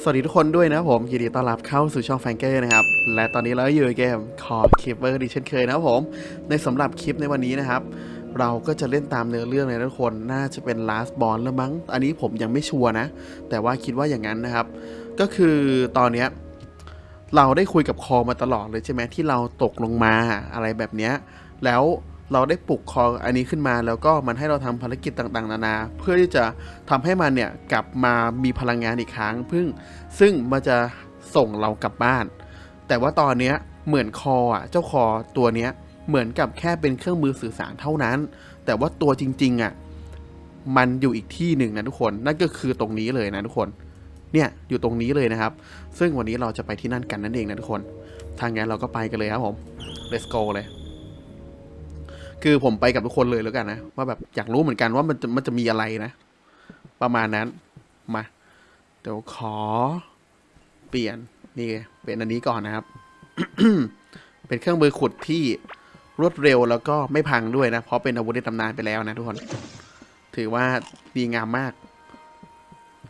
สวัสดีทุกคนด้วยนะครับผมยินดีต้อนรับเข้าสู่ช่องแฟงเกอร์นะครับ และตอนนี้เราอยู่ในเกมคอร์คิปเปอร์ดิเช่นเคยนะครับผม ในสำหรับคลิปในวันนี้นะครับ เราก็จะเล่นตามเนื้อเรื่องเลยทุกคนน่าจะเป็น last b o n แล้วมั้ง อันนี้ผมยังไม่ชัวร์นะ แต่ว่าคิดว่าอย่างนั้นนะครับ ก็คือตอนเนี้ยเราได้คุยกับคอมาตลอดเลยใช่ไหมที่เราตกลงมาอะไรแบบเนี้ยแล้ว เราได้ปลุกคออันนี้ขึ้นมา แล้วก็มันให้เราทำภารกิจต่างๆ นานา เพื่อที่จะทำให้มันเนี่ยกลับมามีพลังงานอีกครั้งพึ่ง ซึ่งมันจะส่งเรากลับบ้าน แต่ว่าตอนเนี้ยเหมือนคออะเจ้าคอตัวเนี้ยเหมือนกับแค่เป็นเครื่องมือสื่อสารเท่านั้น แต่ว่าตัวจริงๆอะมันอยู่อีกที่หนึ่งนะทุกคน นั่นก็คือตรงนี้เลยนะทุกคน เนี่ยอยู่ตรงนี้เลยนะครับ ซึ่งวันนี้เราจะไปที่นั่นกันนั่นเองนะทุกคน ทางงั้นเราก็ไปกันเลยครับผม let's go เลย คือผมไปกับทุกคนเลยแล้วกันนะว่าแบบอยากรู้เหมือนกันว่ามันจะมันจะมีอะไรนะ ประมาณนั้น มา เดี๋ยวขอ เปลี่ยนนี่เป็นอันนี้ก่อนนะครับ เป็นเครื่องมือขุดที่รวดเร็วแล้วก็ไม่พังด้วยนะ เพราะเป็นอาวุธในตำนานไปแล้วนะทุกคน ถือว่าดีงามมาก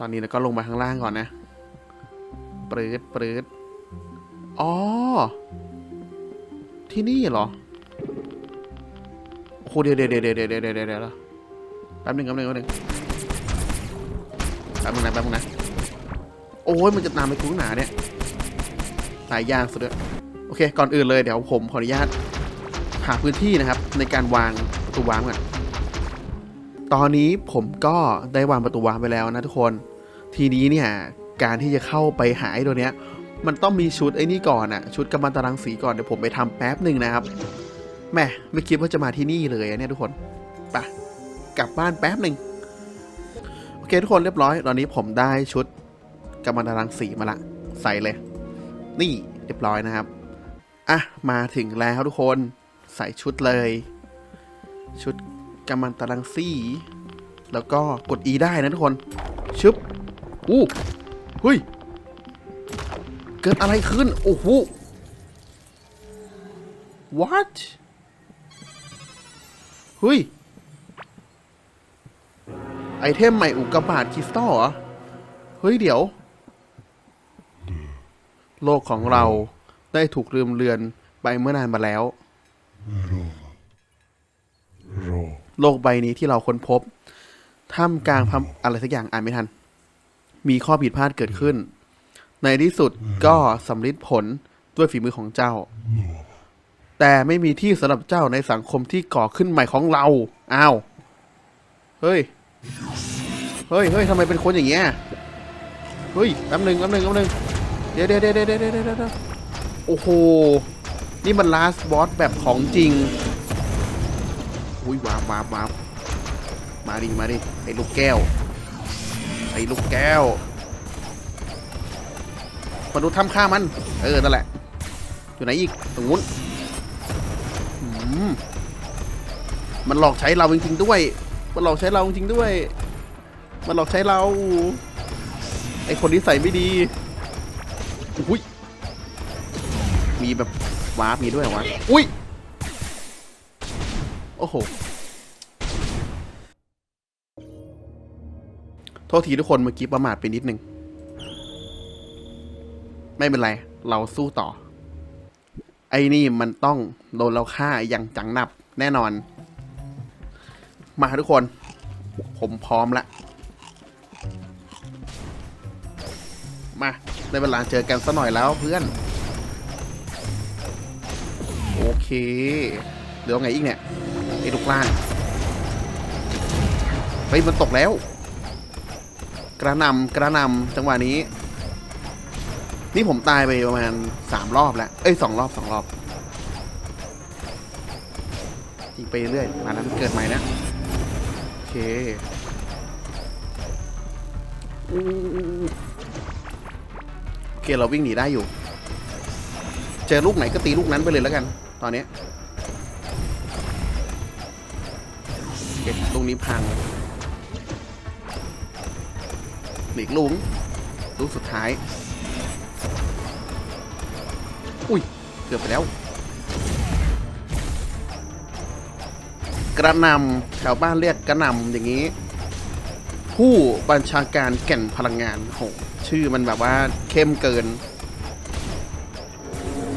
ตอนนี้เราก็ลงมาข้างล่างก่อนนะปรืดปรืดอ๋อ ที่นี่เหรอ คเดี๋ยวเดี๋ยวเดี๋ยวเดี๋ยวเดี๋ยวเดี๋ยวแป๊บนึงแป๊บนึงแป๊บนึงแป๊บนึงนะแป๊บนึงนะโอ้ยมันจะตามไปคุ้งหนาเนี่ยตายยากสุดเลยโอเค ก่อนอื่นเลยเดี๋ยวผมขออนุญาตหาพื้นที่นะครับ ในการวางประตูวาร์ก่อนตอนนี้ผมก็ได้วางประตูวาร์ไปแล้วนะทุกคน ทีนี้เนี่ยการที่จะเข้าไปหาไอ้ตัวเนี้ย มันต้องมีชุดไอ้นี่ก่อนอะชุดกำมะนตรังสีก่อนเดี๋ยวผมไปทำแป๊บหนึ่งนะครับ แม่ไม่คิดว่าจะมาที่นี่เลยเนี่ยทุกคนไปกลับบ้านแป๊บหนึ่งโอเคทุกคนเรียบร้อย ตอนนี้ผมได้ชุดกำมันตรังสีมาละ ใส่เลย นี่เรียบร้อยนะครับ อะ มาถึงแล้วทุกคนใส่ชุดเลย ชุดกำมันตรังสีแล้วก็กด E ได้นะทุกคน ชึบอู้เฮ้ย เกิดอะไรขึ้น โอ้โห what เฮ้ย ไอเทมใหม่อุกกาบาตคริสตัลเหรอ เฮ้ยเดี๋ยว โลกของเราได้ถูกลืมเลือนไปเมื่อนานมาแล้ว โลกใบนี้ที่เราค้นพบ ท่ามกลางพำอะไรสักอย่างอ่านไม่ทัน มีข้อผิดพลาดเกิดขึ้น ในที่สุดก็สำลิดผลด้วยฝีมือของเจ้า แต่ไม่มีที่สำหรับเจ้าในสังคมที่ก่อขึ้นใหม่ของเรา อ้าว เฮ้ย เฮ้ยเฮ้ยทำไมเป็นคนอย่างเงี้ย เฮ้ยแป๊บหนึ่งแป๊บหนึ่งแป๊บหนึ่งเดี๋ยวเดี๋ยวเดี๋ยวเดี๋ยวเดี๋ยวเดี๋ยวเดี๋ยวโอ้โห นี่มันลาสบอสแบบของจริง อุ้ยวาบวาบวาบมาดิ มาดิ ไอ้ลูกแก้ว ไอ้ลูกแก้วมนุษย์ทำฆ่ามัน เออ นั่นแหละ อยู่ไหนอีก ตรงนู้น มันหลอกใช้เราจริงๆด้วย มันหลอกใช้เราจริงๆด้วย มันหลอกใช้เรา ไอ้คนที่ใส่ไม่ดีอุ้ย มีแบบวาร์ปมีด้วยวะ อุ้ย โอ้โห โทษทีทุกคนเมื่อกี้ประมาทไปนิดนึง ไม่เป็นไร เราสู้ต่อ ไอ้นี่มันต้องโดนเราฆ่าอย่างจังหนับแน่นอน มาทุกคน ผมพร้อมละ มาในเวลาเจอกันสักหน่อยแล้วเพื่อน โอเค เดี๋ยวไงอีกเนี่ย ไอ้ลูกล่างเฮ้ยมันตกแล้ว กระนำกระนำจังหวะนี้ นี่ผมตายไปประมาณสามรอบแล้ว เอ้ยสองรอบสองรอบยิงไปเรื่อย มาแล้วมันเกิดใหม่นะ โอเคโอเคเราวิ่งหนีได้อยู่ เจอลูกไหนก็ตีลูกนั้นไปเลยแล้วกัน ตอนนี้ยเก็บลูกนี้พังหลีกลุงลูกสุดท้าย อุ้ย เกือบไปแล้ว กระนำแถวบ้านเรียกกระนำอย่างนี้ ผู้บัญชาการแก่นพลังงานโหชื่อมันแบบว่าเข้มเกิน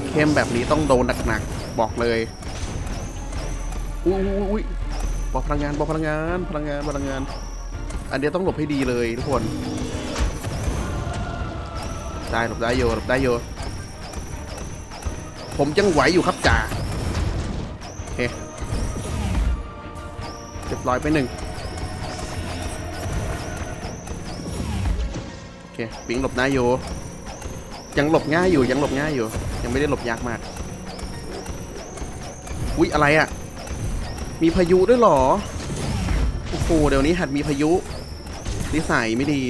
เข้มแบบนี้ต้องโดนหนักๆ บอกเลย อุ้ยอุ้ยอุ้ยบอกพลังงานบอกพลังงานพลังงานพลังงาน อันเนี้ยต้องหลบให้ดีเลยทุกคน ได้หลบได้โยหลบได้โย ผมยังไหวอยู่ครับจ่าโอเคเรียบร้อยไปหนึ่งโอเคปิงหลบหน้าโยยังหลบง่ายอยู่ยังหลบง่ายอยู่ ยังไม่ได้หลบยากมาก อุ๊ย อะไรอะ่ะ มีพายุด้วยหรอ โอ้โห เดี๋ยวนี้หัดมีพายุนิสัยไม่ดี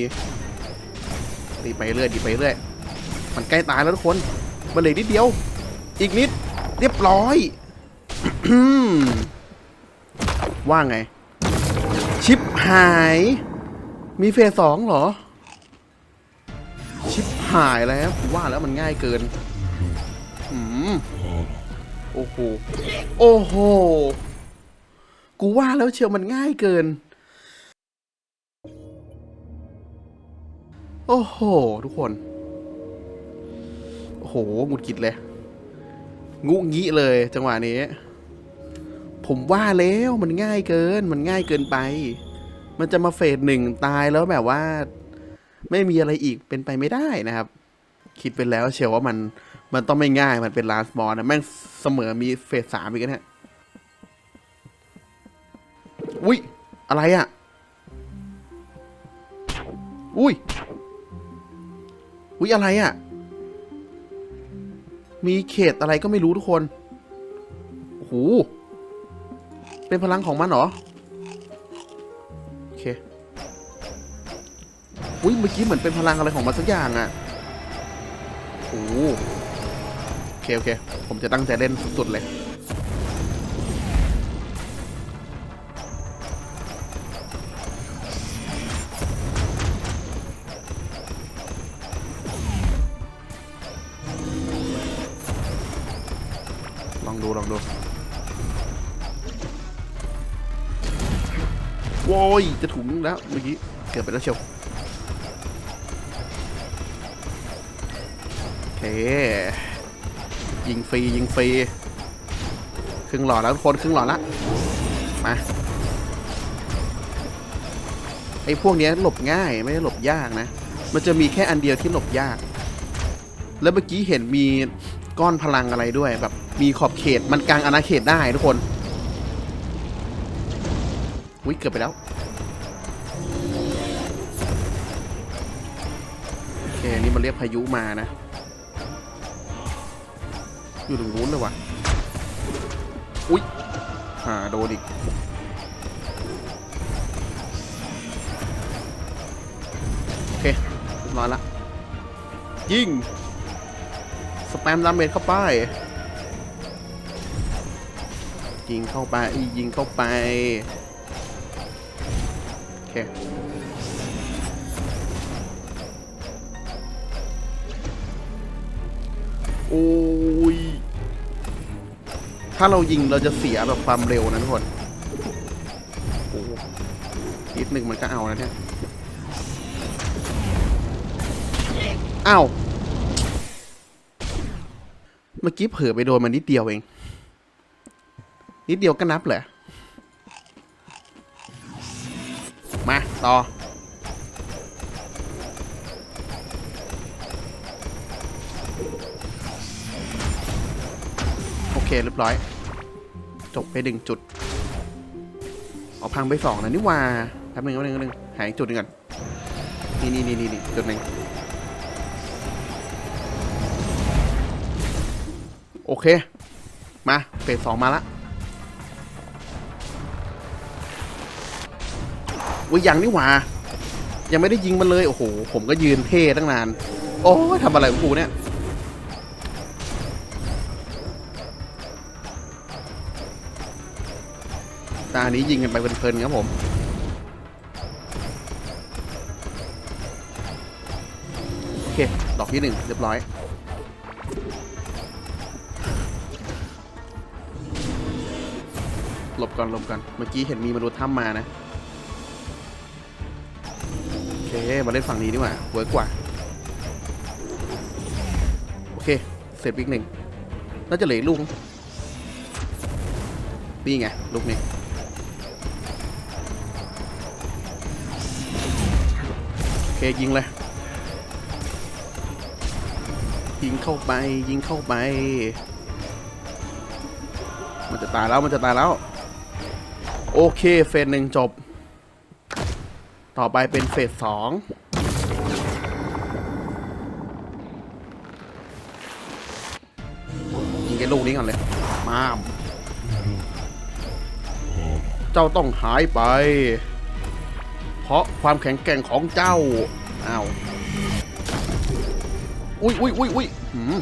ดีไปเรื่อยดีไปเรื่อยมันใกล้ตายแล้วทุกคนมันเหลือนิดเดียว อีกนิด เรียบร้อย ว่าไง ชิปหาย มีเฟสสองเหรอ ชิปหายแล้วผมว่าแล้วมันง่ายเกินโอ้โห โอ้โห กูว่าแล้วเชียวมันง่ายเกิน โอ้โห ทุกคน โอ้โหหงุดหงิดเลย งุงี้เลยจังหวะนี้ ผมว่าแล้วมันง่ายเกิน มันง่ายเกินไป มันจะมาเฟสหนึ่งตายแล้วแบบว่า ไม่มีอะไรอีกเป็นไปไม่ได้นะครับ คิดไปแล้วเชียวว่ามันมันต้องไม่ง่ายมันเป็นลาสบอลนะแม่งเสมอมีเฟสสามอีกนะฮะอุ้ยอะไรอะ่ะ อุ้ยอุ้ยอะไรอะ่ะ มีเขตอะไรก็ไม่รู้ทุกคนโอ้โหเป็นพลังของมันเหรอ โอเค อุ้ยเมื่อกี้เหมือนเป็นพลังอะไรของมันสักอย่างอะ่ะโอ้โหโอเค โอเค ผมจะตั้งใจเล่นสุดๆเลย โว้ยจะถุงแล้วเมื่อกี้เกือบไปแล้วเชียวโอเคยิงฟรียิงฟรีครึ่งหลอดแล้วทุกคนครึ่งหลอดละมาไอ้พวกนี้หลบง่ายไม่ได้หลบยากนะ มันจะมีแค่อันเดียวที่หลบยาก แล้วเมื่อกี้เห็นมีก้อนพลังอะไรด้วยแบบมีขอบเขตมันกลางอาณาเขตได้ทุกคนอุ้ยเกือบไปแล้ว อเคนี่มันเรียกพายุมานะ อยู่ตรงนู้นเลยว่ะ อุ้ยหาโดนอีกโอเคเรียบร้อยละ ยิง สแปมดาเมจเข้าไป ยิงเข้าไป ยิงเข้าไป โอเค ถ้าเรายิงเราจะเสียแบบความเร็วนะทุกคนโอ้นิดหนึ่งมันก็เอานะเนี่ยอ้าวเมื่อกี้เผลอไปโดนมันนิดเดียวเอง นิดเดียวก็นับเหรอมา ต่อ เคเรียบร้อย จบไปหนึ่งจุดเอาพังไปสองนะนี่ว่าแป๊บนึงแป๊บนึงแป๊บนึงหาอีกจุดหนึ่งก่อนนี่นี่นี่นี่จุดหนึ่งโอเค มาเฟสสองมาละอุ้ยยังนี่หว่ายังไม่ได้ยิงมันเลย โอ้โห ผมก็ยืนเท่ตั้งนาน โอ้ทำอะไรของกูเนี่ย ตานี้ยิงกันไปเพลินๆครับผมโอเคดอกที่หนึ่งเรียบร้อยหลบก่อนหลบก่อนเมื่อกี้เห็นมีมนุษย์ถ้ำมานะโอเคมาเล่นฝั่งนี้ดีกว่าเวิร์กกว่าโอเคเสร็จอีกหนึ่งน่าจะเหลืออีกลูกนี่ไงลูกนี้ เคยิงเลย ยิงเข้าไปยิงเข้าไป มันจะตายแล้วมันจะตายแล้ว โอเคเฟสหนึ่งจบ ต่อไปเป็นเฟสสองยิงแค่ลูกนี้ก่อนเลยมาเจ้าต้องหายไป เพราะความแข็งแกร่งของเจ้า อ้าว อุ้ยอุ้ยอุ้ยอุ้ยืม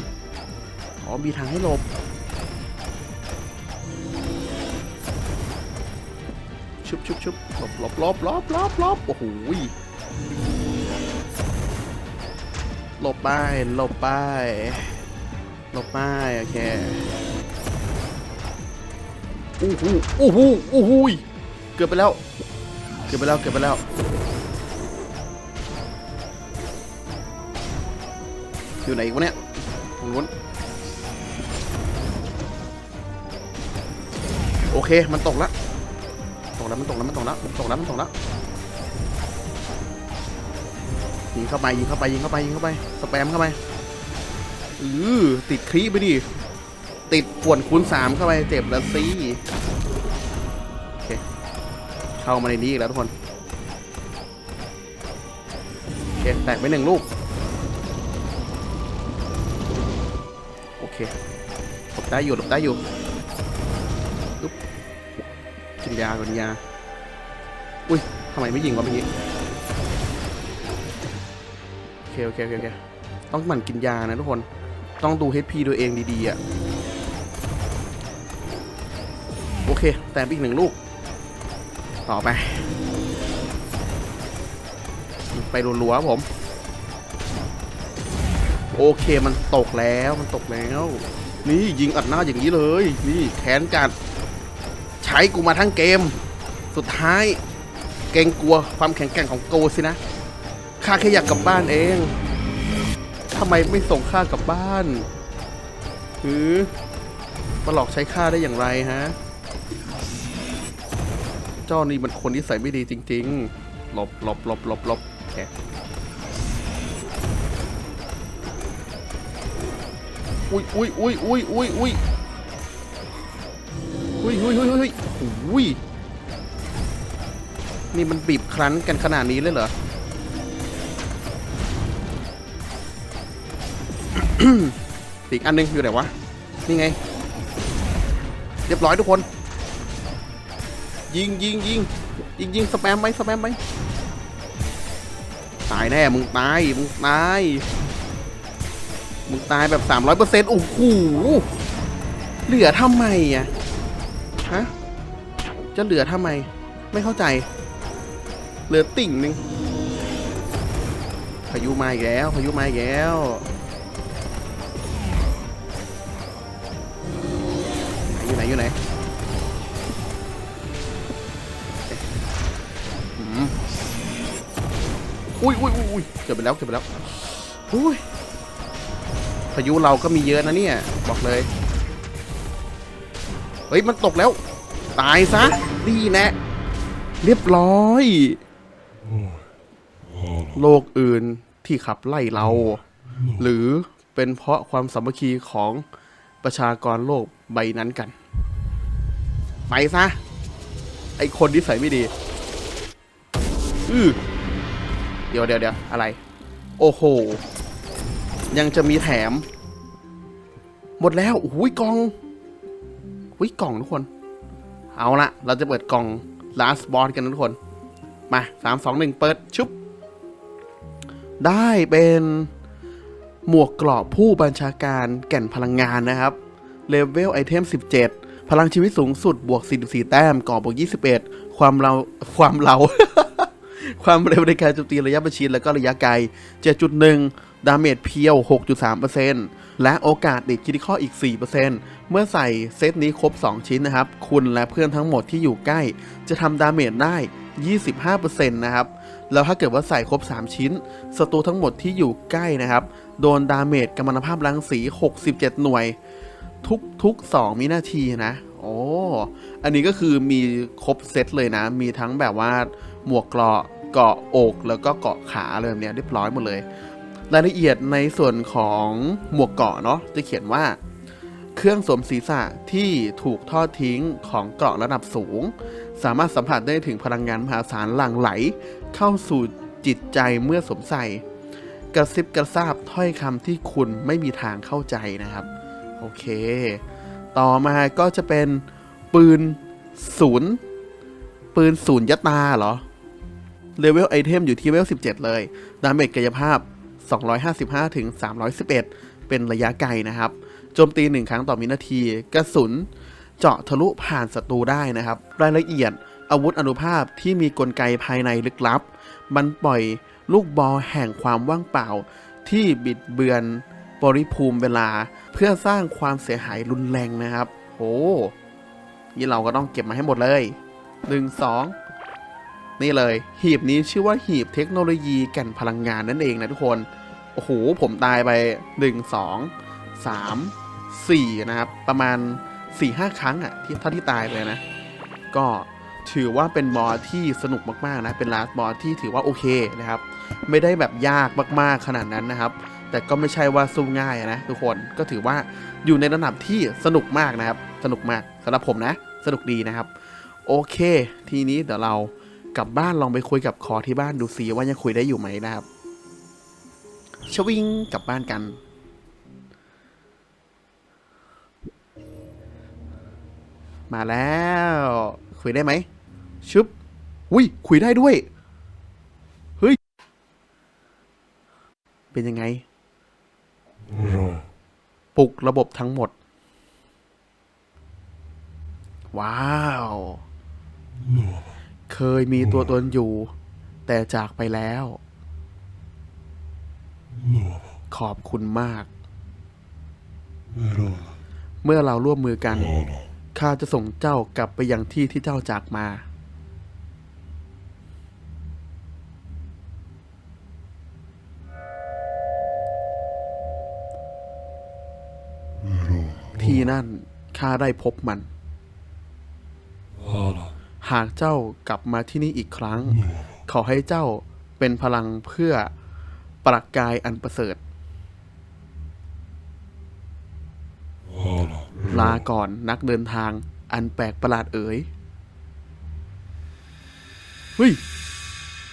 อ๋อ มีทางให้หลบ ชุบชุบชุบหลบหลบหลบหลบหลบหลบโอ้โหหลบไปหลบไปหลบไปโอเคอู้หูอู้หูอู้หูเกือบไปแล้ว กือบไปแล้วเกือบไปแล้วอยู่ไหนอีกวะเนี่ยตรงนู้นโอเค มันตกแล้วตกแล้ว มันตกแล้ว มันตกแล้ว มันตกแล้ว มันตกแล้ว ยิงเข้าไป ยิงเข้าไป ยิงเข้าไป ยิงเข้าไป สแปมเข้าไป อือติดครีไปดิ ติดป่วนคูณสามเข้าไป เจ็บแล้วสิโอเค เข้ามาในนี้อีกแล้วทุกคนโอเคแตกไปหนึ่งลูก โอเคหลบได้อยู่หลบได้อยู่กินยากินยา อุ้ยทำไมไม่ยิงวะเมื่อกี้โอเคโอเคโอเคโอเคต้องหมั่นกินยานะทุกคน ต้องดู HP ตัวเองดีๆอะ โอเค แต่อีกหนึ่งลูก ต่อไป ไปรัวๆผม โอเคมันตกแล้วมันตกแล้ว นี่ยิงอัดหน้าอย่างนี้เลย นี่แขนจัด ใช้กูมาทั้งเกม สุดท้าย เกรงกลัวความแข็งแกร่งของโกสินะข้าแค่อยากกลับบ้านเองทำไมไม่ส่งข้ากลับบ้านหือมาหลอกใช้ข้าได้อย่างไรฮะ เจ้านี่มันคนที่ใส่ไม่ดีจริง ๆ หลบหลบหลบหลบหลบโอเคอุ้ยอุ้ยอุ้ยอุ้ยอุ้ยอุ้ยหุยหุยหุยหุยหุยนี่มันบีบครั้นกันขนาดนี้เลยเหรออีกอันหนึงอยู่ไหนวะ นี่ไง เรียบร้อยทุกคน ยิงยิงยิงยิงยิงสแปมไหมสแปมไหมตายแน่มึงตายมึงตายมึงตายแบบ300%โอ้โหเหลือทำไมอะฮะจะเหลือทำไม ไม่เข้าใจ เหลือติ่งหนึ่งพายุมาอีกแล้วพายุมาอีกแล้วอยู่ไหนอยู่ไหน อุ้ยอุ้ยอุ้ยอุ้ยเกือบไปแล้วเกือบไปแล้วอุ้ยพายุเราก็มีเยอะนะเนี่ย บอกเลย เฮ้ย มันตกแล้ว ตายซะดีแนะเรียบร้อย โลกอื่นที่ขับไล่เรา หรือเป็นเพราะความสามัคคีของประชากรโลกใบนั้นกัน ไปซะ ไอคนที่ใส่ไม่ดี อือ ดี๋ยวเดี๋ยวเดี๋ยวอะไร โอ้โห ยังจะมีแถม หมดแล้วโอ้ยกล่องวิกล่องทุกคน เอาละเราจะเปิดกล่อง last boss กันทุกคน มาสามสองหนึ่งเปิดชุบ ได้เป็นหมวกเกราะผู้บัญชาการแก่นพลังงานนะครับ เลเวลไอเทม 17 พลังชีวิตสูงสุดบวก 44 แต้มก่อบวก 21 ความเรา ความเรา ความเร็วในการโจมตีระยะประชิดแล้วก็ระยะไกล 7.1 ดาเมจเพียว 6.3%และโอกาสติดคิดข้ออีก 4%เมื่อใส่เซตนี้ครบ 2 ชิ้นนะครับ คุณและเพื่อนทั้งหมดที่อยู่ใกล้ จะทำดาเมจได้ 25%นะครับ แล้วถ้าเกิดว่าใส่ครบ 3 ชิ้นศัตรูทั้งหมดที่อยู่ใกล้นะครับ โดนดาเมจกัมมันภาพรังสี 67 หน่วย ทุกทุก2วินาทีนะโอ้ อันนี้ก็คือมีครบเซตเลยนะ มีทั้งแบบว่าหมวกเกราะ เกาะอกแล้วก็เกาะขาอะไรแบบเนี้ยเรียบร้อยหมดเลย รายละเอียดในส่วนของหมวกเกาะเนาะจะเขียนว่า เครื่องสวมศีรษะที่ถูกทอดทิ้งของเกราะระดับสูง สามารถสัมผัสได้ถึงพลังงานมหาศาลหลั่งไหล เข้าสู่จิตใจเมื่อสวมใส่ กระซิบกระซาบถ้อยคำที่คุณไม่มีทางเข้าใจนะครับ โอเค ต่อมาก็จะเป็นปืนศูนย์ปืนศูนย์ยตาเหรอ เลเวลไอเทมอยู่ที่เลเวล 17 เลย ดาเมจกายภาพ 255 ถึง 311 เป็นระยะไกลนะครับ โจมตี 1 ครั้งต่อวินาที กระสุน เจาะทะลุผ่านศัตรูได้นะครับ รายละเอียด อาวุธอนุภาพที่มีกลไกภายในลึกลับ มันปล่อยลูกบอลแห่งความว่างเปล่า ที่บิดเบือนบริภูมิเวลา เพื่อสร้างความเสียหายรุนแรงนะครับ โอ้นี่เราก็ต้องเก็บมาให้หมดเลย 1 2 นี่เลย หีบนี้ชื่อว่าหีบเทคโนโลยีแก่นพลังงานนั่นเองนะทุกคน โอ้โห ผมตายไป 1 2 3 4 นะครับ ประมาณ 4-5 ครั้งอะที่เท่าที่ตายไปนะ ก็ถือว่าเป็นมอที่สนุกมาก ๆ นะ เป็นลาสมอที่ถือว่าโอเคนะครับ ไม่ได้แบบยากมาก ๆ ขนาดนั้นนะครับ แต่ก็ไม่ใช่ว่าสู้ง่ายนะทุกคน ก็ถือว่าอยู่ในระดับที่สนุกมากนะครับ สนุกมากสำหรับผมนะ สนุกดีนะครับ โอเค ทีนี้เดี๋ยวเรา กลับบ้านลองไปคุยกับคอที่บ้านดูซิว่ายังคุยได้อยู่ไหมนะครับชวิงกลับบ้านกัน มาแล้ว คุยได้ไหมชึบอุ้ยคุยได้ด้วย เฮ้ย เป็นยังไง ปลุกระบบทั้งหมด ว้าว เคยมีตัวตนอยู่ แต่จากไปแล้ว ขอบคุณมาก เมื่อเราร่วมมือกันข้าจะส่งเจ้ากลับไปยังที่ที่เจ้าจากมา ที่นั่นข้าได้พบมัน หากเจ้ากลับมาที่นี่อีกครั้ง ขอให้เจ้าเป็นพลังเพื่อประกายอันประเสริฐ ลาก่อนนักเดินทางอันแปลกประหลาดเอ๋ยเฮ้ย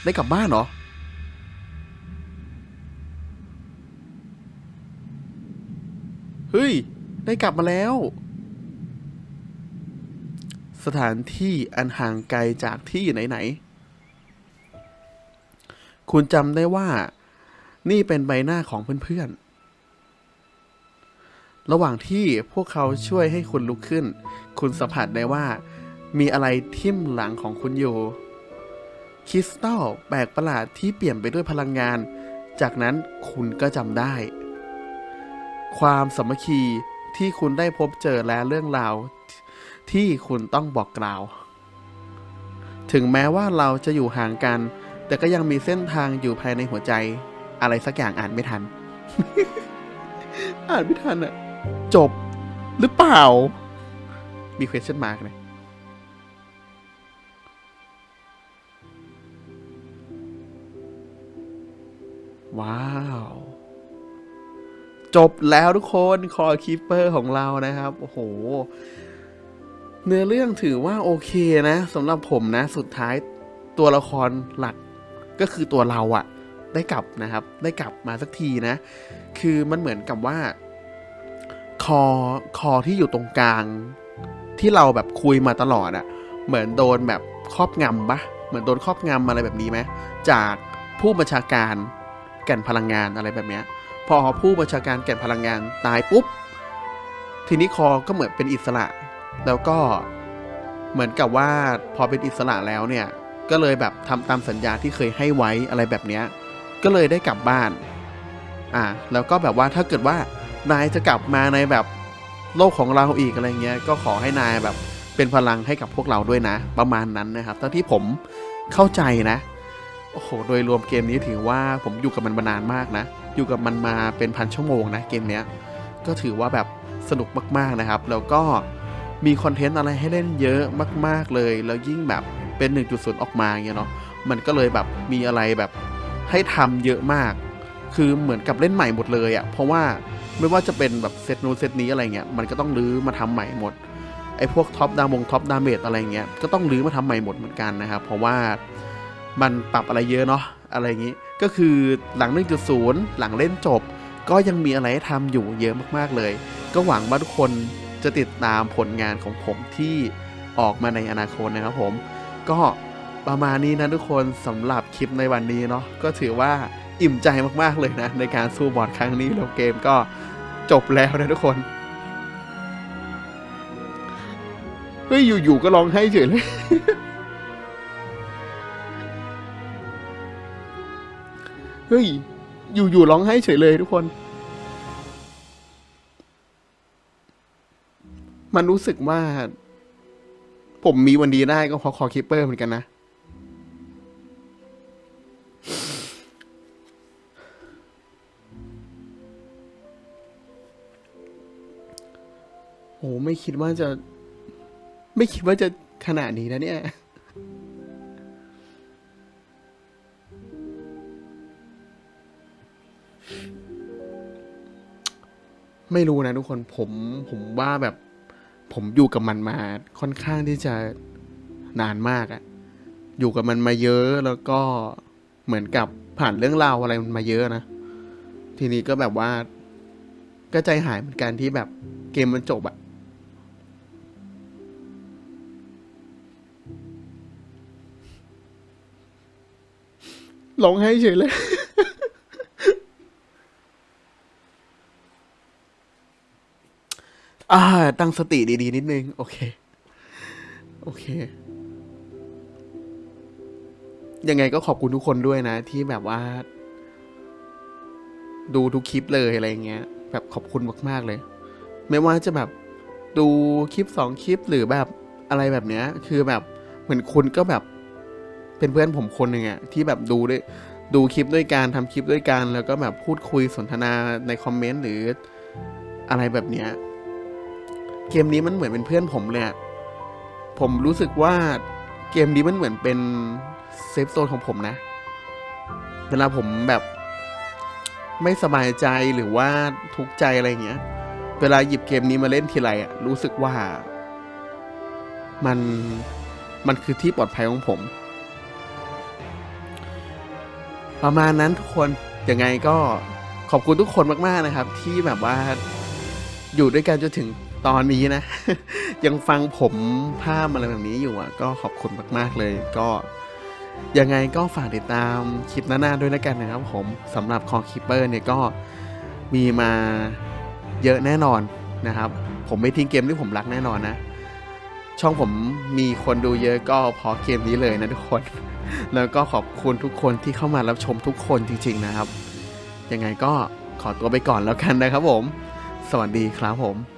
ได้กลับบ้านเหรอ เฮ้ย ได้กลับมาแล้ว สถานที่อันห่างไกลจากที่ไหนๆ คุณจำได้ว่า นี่เป็นใบหน้าของเพื่อนๆ ระหว่างที่พวกเขาช่วยให้คุณลุกขึ้น คุณสัมผัสได้ว่า มีอะไรทิ่มหลังของคุณอยู่ คริสตัลแปลกประหลาดที่เปลี่ยนไปด้วยพลังงาน จากนั้นคุณก็จำได้ ความสามัคคีที่คุณได้พบเจอและเรื่องราว ที่คุณต้องบอกกล่าว ถึงแม้ว่าเราจะอยู่ห่างกัน แต่ก็ยังมีเส้นทางอยู่ภายในหัวใจ อะไรสักอย่างอ่านไม่ทัน อ่านไม่ทันอะจบหรือเปล่า มี question mark เลยว้าว จบแล้วทุกคนคอคีเปอร์ของเรานะครับ โอ้โห เนื้อเรื่องถือว่าโอเคนะสำหรับผมนะสุดท้ายตัวละครหลักก็คือตัวเราอะได้กลับนะครับ ได้กลับมาสักทีนะ คือมันเหมือนกับว่า คอคอที่อยู่ตรงกลาง ที่เราแบบคุยมาตลอดอะเหมือนโดนแบบครอบงำปะเหมือนโดนครอบงำอะไรแบบนี้ไหมจากผู้บัญชาการแก่นพลังงานอะไรแบบเนี้ยพอผู้บัญชาการแก่นพลังงานตายปุ๊บ ทีนี้คอก็เหมือนเป็นอิสระ แล้วก็เหมือนกับว่าพอเป็นอิสระแล้วเนี่ย ก็เลยแบบทำตามสัญญาที่เคยให้ไว้อะไรแบบเนี้ย ก็เลยได้กลับบ้าน อ่า แล้วก็แบบว่าถ้าเกิดว่านายจะกลับมาในแบบโลกของเราอีกอะไรเงี้ย ก็ขอให้นายแบบเป็นพลังให้กับพวกเราด้วยนะ ประมาณนั้นนะครับเท่าที่ผมเข้าใจนะ โอ้โห โดยรวมเกมนี้ถือว่าผมอยู่กับมันมานานมากนะ อยู่กับมันมาเป็นพันชั่วโมงนะเกมเนี้ย ก็ถือว่าแบบสนุกมากๆนะครับ แล้วก็ มีคอนเทนต์อะไรให้เล่นเยอะมาก ๆเลย แล้วยิ่งแบบเป็น 1.0 ออกมาเงี้ยเนาะมันก็เลยแบบมีอะไรแบบให้ทำเยอะมาก คือเหมือนกับเล่นใหม่หมดเลยอะ่ะเพราะว่าไม่ว่าจะเป็นแบบเซตนู้นเซตนี้อะไรเงี้ยมันก็ต้องรื้อมาทำใหม่หมดไอ้พวกท็อปดามงท็อปดาเมจอะไรเงี้ยก็ต้องรื้อมาทำใหม่หมดเหมือนกันนะครับเพราะว่ามันปรับอะไรเยอะเนาะอะไรอย่างงี้ ก็คือหลัง 1.0 หลังเล่นจบ ก็ยังมีอะไรให้ทำอยู่เยอะมากๆเลย ก็หวังว่าทุกคน จะติดตามผลงานของผมที่ออกมาในอนาคตนะครับผม ก็ประมาณนี้นะทุกคนสำหรับคลิปในวันนี้เนาะก็ถือว่าอิ่มใจมากๆเลยนะ ในการสู้บอลครั้งนี้แล้วเกมก็จบแล้วนะทุกคนเฮ้ยอยู่ๆก็ร้องไห้เฉยเลยเฮ้ยอยู่ๆร้องไห้เฉยเลยทุกคน มันรู้สึกว่า ผมมีวันดีได้ก็เพราะคอคิปเปอร์เหมือนกันนะ โอ้ไม่คิดว่าจะ ไม่คิดว่าจะขนาดนี้นะเนี่ยไม่รู้นะทุกคนผมผมว่าแบบ ผมอยู่กับมันมาค่อนข้างที่จะนานมากอะอยู่กับมันมาเยอะแล้วก็เหมือนกับผ่านเรื่องราวอะไรมันมาเยอะนะ ทีนี้ก็แบบว่า ก็ใจหายเหมือนกันที่แบบเกมมันจบอะร้องไห้เฉยเลย อ่า ตั้งสติดีๆ นิดนึง โอเค โอเค ยังไงก็ขอบคุณทุกคนด้วยนะ ที่แบบว่า ดูทุกคลิปเลยอะไรเงี้ย แบบขอบคุณมากๆเลย ไม่ว่าจะแบบดูคลิปสองคลิปหรือแบบอะไรแบบเนี้ย คือแบบเหมือนคุณก็แบบ เป็นเพื่อนผมคนหนึ่งอะที่แบบดูด้วยดูคลิปด้วยการทำคลิปด้วยกันแล้วก็แบบพูดคุยสนทนาในคอมเมนต์หรืออะไรแบบเนี้ย เกมนี้มันเหมือนเป็นเพื่อนผมเลยผมรู้สึกว่าเกมนี้มันเหมือนเป็นเซฟโซนของผมนะ เวลาผมแบบไม่สบายใจหรือว่าทุกข์ใจอะไรเงี้ย เวลาหยิบเกมนี้มาเล่นทีไรอะรู้สึกว่า มันมันคือที่ปลอดภัยของผม ประมาณนั้นทุกคนยังไงก็ขอบคุณทุกคนมาก ๆ นะครับ ที่แบบว่าอยู่ด้วยกันจนถึง ตอนนี้นะ ยังฟังผมภาพอะไรแบบนี้อยู่อะ ก็ขอบคุณมากๆเลยก็ยังไงก็ฝากติดตามคลิปหน้าๆด้วยแล้วกันนะครับผมสำหรับคอคิปเปอร์เนี่ยก็มีมาเยอะแน่นอนนะครับ ผมไม่ทิ้งเกมที่ผมรักแน่นอนนะ ช่องผมมีคนดูเยอะก็เพราะเกมนี้เลยนะทุกคน แล้วก็ขอบคุณทุกคนที่เข้ามารับชมทุกคนจริง ๆนะครับ ยังไงก็ขอตัวไปก่อนแล้วกันนะครับผม สวัสดีครับผม